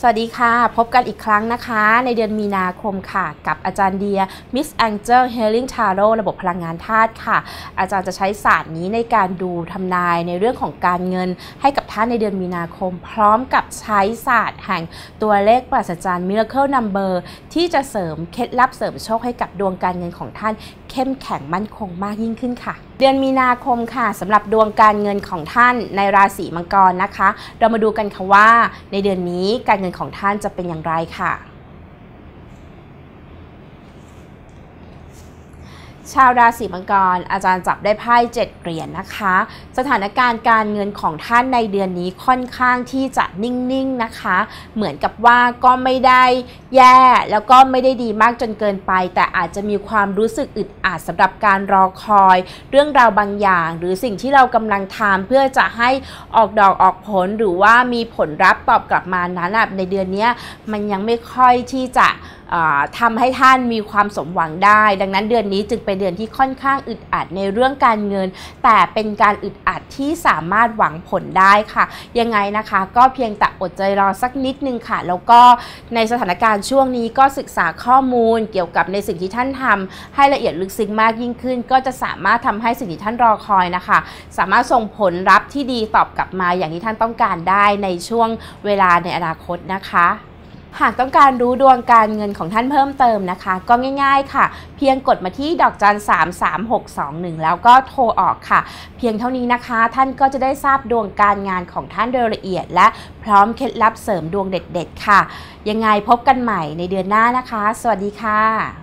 สวัสดีค่ะ พบกันอีกครั้งนะคะ ในเดือนมีนาคมค่ะ กับอาจารย์เดีย Miss Angel Healing Tarot ระบบพลังงานธาตุค่ะ อาจารย์จะใช้ศาสตร์นี้ในการดูทำนายในเรื่องของการเงิน ให้กับท่านในเดือนมีนาคม พร้อมกับใช้ศาสตร์แห่งตัวเลขปราศจรรย์ Miracle Number ที่จะเสริมเคล็ดลับเสริมโชคให้กับดวงการเงินของท่าน เข้มแข็งมั่นคงมากยิ่งขึ้นค่ะเดือนมีนาคมค่ะสำหรับดวงการเงินของท่านในราศีมังกรนะคะ เรามาดูกันค่ะว่า ในเดือนนี้การเงินของท่านจะเป็นอย่างไรค่ะ ชาวราศีมังกร อาจารย์จับได้ไพ่เจ็ดเหรียญนนะคะ สถานการณ์การเงินของท่านในเดือนนี้ค่อนข้างที่จะนิ่งๆนะคะ เหมือนกับว่าก็ไม่ได้แย่แล้วก็ไม่ได้ดีมากจนเกินไป แต่อาจจะมีความรู้สึกอึดอัดสำหรับการรอคอย เรื่องราวบางอย่าง หรือสิ่งที่เรากำลังทำเพื่อจะให้ออกดอกออกผลหรือว่ามีผลลัพธ์ตอบกลับมานั้นในเดือนนี้มันยังไม่ค่อยที่จะทำให้ท่านมีความสมหวังได้ ดังนั้นเดือนนี้จึงเป็นดือนที่ค่อนข้างอึดอัดในเรื่องการเงิน แต่เป็นการอึดอัดที่สามารถหวังผลได้ค่ะ ยังไงนะคะ ก็เพียงแต่อดใจรอสักนิดนึงค่ะ แล้วก็ในสถานการณ์ช่วงนี้ก็ศึกษาข้อมูลเกี่ยวกับในสิ่งที่ท่านทำให้ละเอียดลึกซึ้งมากยิ่งขึ้น ก็จะสามารถทำให้สิ่งที่ท่านรอคอยนะคะ สามารถส่งผลลัพธ์ที่ดีตอบกลับมาอย่างที่ท่านต้องการได้ในช่วงเวลาในอนาคตนะคะ หากต้องการรู้ดวงการเงินของท่านเพิ่มเติมนะคะ ก็ง่าย ๆ ค่ะ เพียงกดมาที่ดอกจัน 3 3 6 2 1 แล้วก็โทรออกค่ะ เพียงเท่านี้นะคะ ท่านก็จะได้ทราบดวงการงานของท่านโดยละเอียด และพร้อมเคล็ดลับเสริมดวงเด็ด ๆ ค่ะ ยังไงพบกันใหม่ในเดือนหน้านะคะ สวัสดีค่ะ